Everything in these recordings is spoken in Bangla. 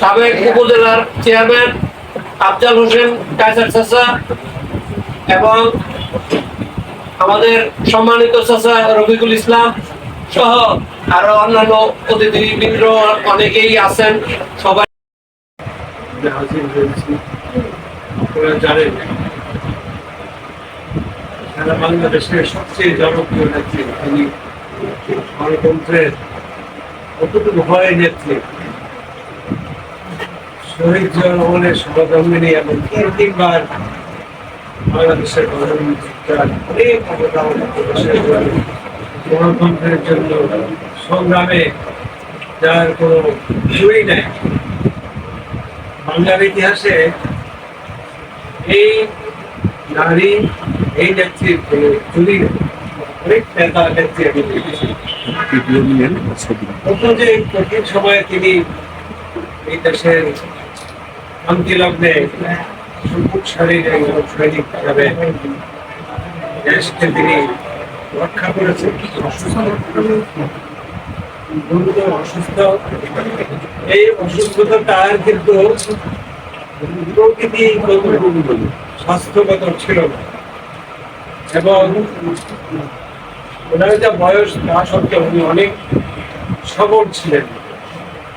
সাবেক উপজেলার চেয়ারম্যান আফজাল হোসেন, কায়সার চাচা এবং আমাদের সম্মানিত চাচা রফিকুল ইসলাম সহ আরও অন্যান্য অতিথিবৃন্দ অনেকেই আছেন। সবাই আপনারা জানেন, সারা বাংলাদেশের সবচেয়ে জনপ্রিয় নেত্রী তিনি গণতন্ত্রের কতটুকু হয় নেত্রী শহীদ রহমানের সহধর্মিনী এবং তিন তিনবার বাংলাদেশের প্রধানমন্ত্রী অনেক অবদান গণতন্ত্রের জন্য সংগ্রামে যার কোনো জুড়ি নাই বাংলার ইতিহাসে এই নারী এই নেত্রীর কোনো নেই। অনেক নেতা নেত্রী আমি দেখেছি যে কঠিন সময়ে তিনি এই দেশের শান্তি লগ্নে সম্মুখ সারির একজন সৈনিক হিসাবে দেশকে তিনি রক্ষা করেছেন। গুরুতর অসুস্থ। এই অসুস্থতা তার কিন্তু প্রকৃতি স্বাস্থ্যগত ছিল না। এবং ওনার যা বয়স তা সত্ত্বেও উনি অনেক সবল ছিলেন।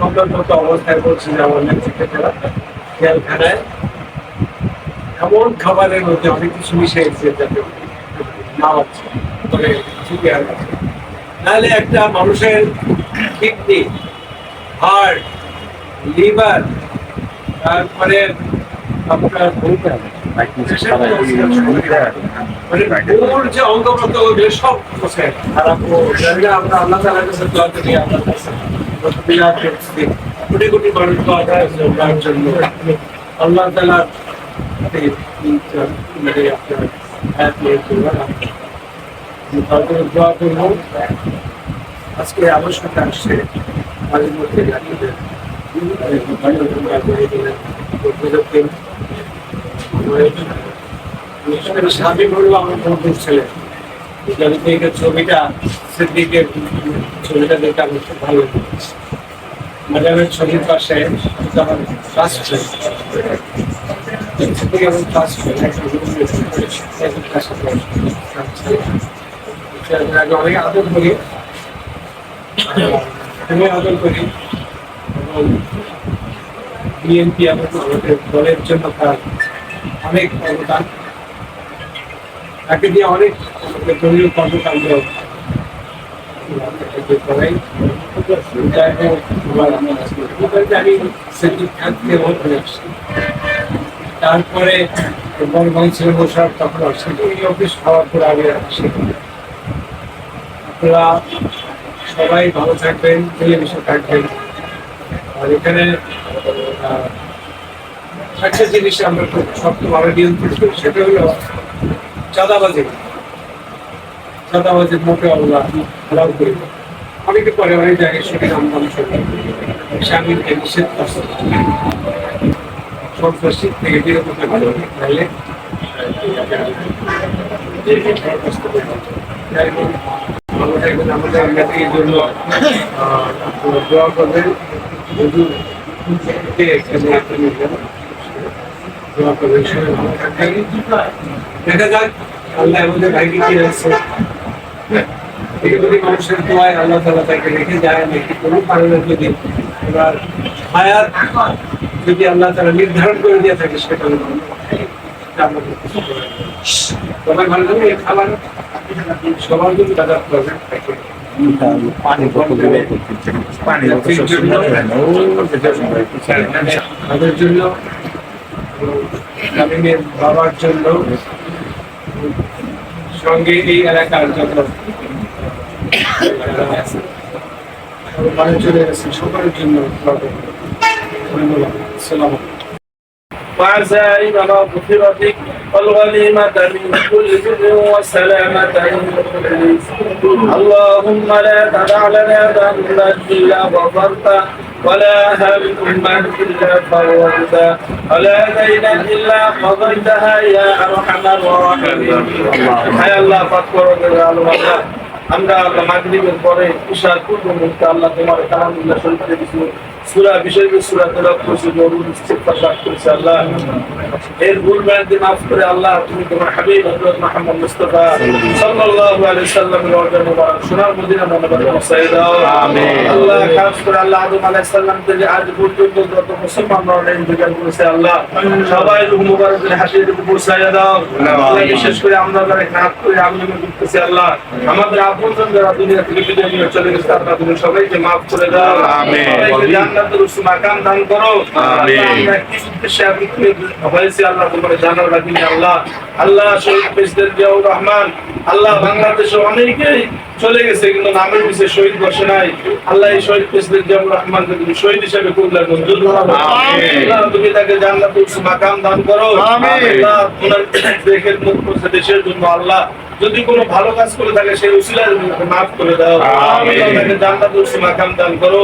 মতো অবস্থায় বলছে যে আমার নেতৃত্বেরা জেলখানায় এমন খাবারের মধ্যে অনেক কিছু মিশে গেছে যাতে না হচ্ছে তবে ঠিকই আর আছে। নাহলে একটা মানুষের কিডনি হার্ট লিভার, তারপরে আপনার যে অঙ্গ প্রত্যঙ্গ সব খারাপ। আমরা আল্লাহ তালার কাছে দোয়া করি আল্লাহ কাছে বিরাট পরিস্থিতি কোটি কোটি মানুষ দোয়া করে ওনার জন্য আল্লাহ তালা মানে আপনার হায়াত নিয়ে চলবেন তারপরে দোয়া করব আজকে আমার সাথে আসছে মাঝে মধ্যে আপনাদের স্বামী বলল আমার বন্ধুর ছেলে যদি ছবিটা, সিদ্দিকের ছবিটা আমার খুব ভালো ছবির পাশে আমার ক্লাস আগে অনেক আদর করি। খুবই আদর করি। এবং বিএনপি আমাদের দলের জন্য তার অনেক অবদান। তাকে দিয়ে অনেক দলীয় কর্মকাণ্ড করাই জানি সেদিক থাকতে আসছি তারপরে বর্মন ছিল বসার তখন এই অফিস খাওয়ার পর আগে আসছি আপনারা সবাই ভালো থাকবেন মিলেমিশে থাকবেন। আর এখানে একটা জিনিস আমরা খুব শক্তভাবে নিয়ন্ত্রণ করি, সেটা হলো চাঁদাবাজি। চাঁদাবাজির মোটে আমরা অ্যালাউ করি অনেকে পরে অনেক জায়গায় সেটি আমদাম স্বামীকে নিষেধ করছে। সন্ত্রাসী থেকে বিরত তাহলে ভালো থাকবেন। দেখা যাক। আল্লাহ আমাদের ভাইকে কি আছে এগুলি মানুষের দোয়ায় আল্লাহ তালা তাকে রেখে যায় নাকি কোনো কারণে যদি এবার হায়াত যদি আল্লাহ তারা নির্ধারণ করে দিয়ে থাকে সেটা আমাদের কিছু করার সবাই ভালো থাকবে এই খাবার সবার জন্য দাদা করবে তাদের জন্য বাবার জন্য সঙ্গে এই এলাকার যত গেছে সকলের জন্য ধন্যবাদ। সালাম وعزائم مغفرتك والغنيمة من كل بر والسلامة من كل إثم. اللهم لا تدع لنا ذنبا إلا غفرته ولا هما إلا فرجته ولا دينا إلا قضيتها يا أرحم الراحمين হায় আল্লাহ পাক করো আল্লাহ আমরা আল্লাহ মাগরিবের পরে ঈশার পূর্ব মুহূর্তে আল্লাহ তোমার কালামুল্লাহ শরীফে কিছু সূরা বিশেষ করে সূরা তেলাওয়াত করেছি নরুল ইস্তিগফার পাঠ করেছি আল্লাহ। এর ভুল ভ্রান্তি মাফ করে আল্লাহ তুমি তোমার হাবিব হযরত মুহাম্মদ মুস্তাফা সাল্লাল্লাহু আলাইহি সাল্লামের অর্জন মুবারক। সোনার মদিনা মনোবর পৌঁছায় দাও। আমিন। আল্লাহ খাস করে আল্লাহ আদম আলাইহিস সালাম থেকে আজ পর্যন্ত যত মুসলমানরা ইন্তেকাল করেছে আল্লাহ সবাই রূহ মুবারকের পৌঁছায় দাও। আল্লাহ বিশেষ করে আমরা যারা করে করতেছি আল্লাহ আমাদের আপনজন যারা দুনিয়া থেকে বিদায় নিয়ে চলে গেছে আল্লাহ তুমি সবাইকে মাফ করে দাও। আমিন। সবাইকে জান্নাতের উচ্চ মাকাম দান করো আমিন। আল্লাহ, আমরা কি উদ্দেশ্যে আপনি হয়েছে আল্লাহ তোমার জানার রাখিনি আল্লাহ আল্লাহ শহীদ জিয়াউর রহমান আল্লাহ বাংলাদেশে অনেকেই চলে গেছে কিন্তু নামের পিছিয়ে শহীদ বসে নাই। আল্লাহ এই শহীদ প্রেসিডেন্ট জিয়াউর রহমানকে তুমি শহীদ হিসেবে কবুল মঞ্জুর করো আল্লাহ তুমি তাকে জান্নাতুল উচ্চ মাকাম দান করো। আল্লাহ তোমার দেখের মুখ করছে দেশের জন্য আল্লাহ। যদি কোনো ভালো কাজ করে থাকে সেই উসিলার মাফ করে দাও। তাকে জান্নাতুল উচ্চ মাকাম দান করো।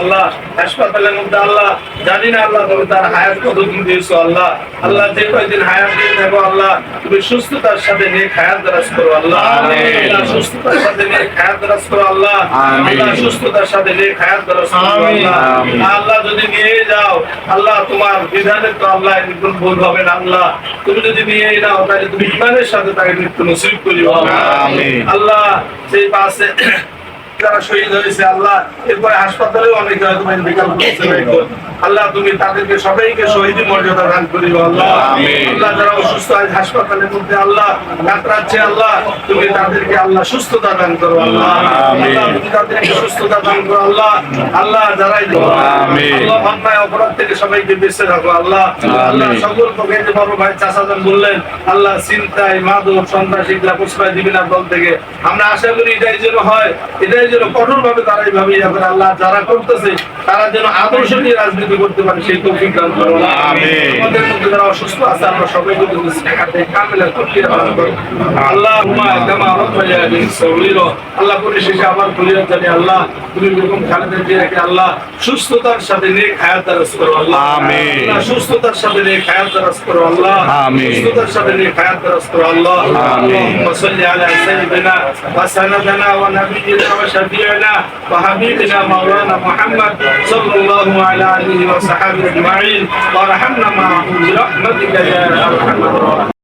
আল্লাহ হাসপাতালের মধ্যে আল্লাহ জানি না আল্লাহ তুমি তার হায়াত কতদিন দিয়েছ আল্লাহ। আল্লাহ যে কয়দিন হায়াত দিয়ে থাকো আল্লাহ। তুমি সুস্থতার সাথে নিয়ে দারাজ করো আল্লাহ। সুস্থতার সাথে নিয়ে দারাজ করো আল্লাহ। আল্লাহ সুস্থতার সাথে নিয়ে দারাজ করো আল্লাহ। আল্লাহ যদি নিয়ে যাও আল্লাহ তোমার বিধানে তো আল্লাহ একদম ভুল হবে না আল্লাহ। তুমি যদি নিয়ে নাও তাহলে তুমি ইমানের সাথে তাকে মৃত্যু নসিব করিও আল্লাহ। সেই পাশে যারা শহীদ হয়েছে আল্লাহ এরপরে হাসপাতালেও অনেকে হয়তো ইন্তেকাল করেছে আল্লাহ তুমি তাদেরকে সবাইকে শহীদ মর্যাদা দান করিও আল্লাহ। আল্লাহ যারা অসুস্থ আছে হাসপাতালের মধ্যে আল্লাহ কাতরাচ্ছে আল্লাহ তুমি তাদেরকে আল্লাহ সুস্থতা দান করো আল্লাহ। তুমি তাদেরকে সুস্থতা দান করো আল্লাহ। আল্লাহ যারাই। আল্লাহ অন্যায় অপরাধ থেকে সবাইকে বেঁচে রাখো আল্লাহ। আল্লাহ সকল পক্ষে বড় ভাই চাষাদান বললেন আল্লাহ চিন্তায় মাদক সন্ত্রাসী প্রশ্রয় দিবি না দল থেকে। আমরা আশা করি এটাই যেন হয় এটাই যেন কঠোর ভাবে তারা এইভাবে আল্লাহ যারা করতেছে তারা যেন আদর্শ নিয়ে রাজনীতি করতে পারে সেই তৌফিক দান করো আমিন। আমাদের মধ্যে যারা অসুস্থ আছে আমরা সবাইকে তুমি সেখানে কামেলা করতে দান করো আল্লাহ হুমা কামা রব্বায়া বিসওলির আল্লাহ পরিশেষে আবার বলিয়া জানি আল্লাহ তুমি বেগম খালেদা জিয়াকে আল্লাহ সুস্থতার সাথে নেক হায়াত দারাজ করো আল্লাহ আমিন। আল্লাহ সুস্থতার সাথে নেক হায়াত দারাজ করো আল্লাহ আমিন। সুস্থতার সাথে নেক হায়াত দারাজ করো আল্লাহ আমিন। اللهم صل على سيدنا وسندنا ونبينا وشفيعنا وحبيبنا مولانا محمد صلى الله على اله وصحبه أجمعين. وارحمنا معهم برحمتك يا أرحم الراحمين.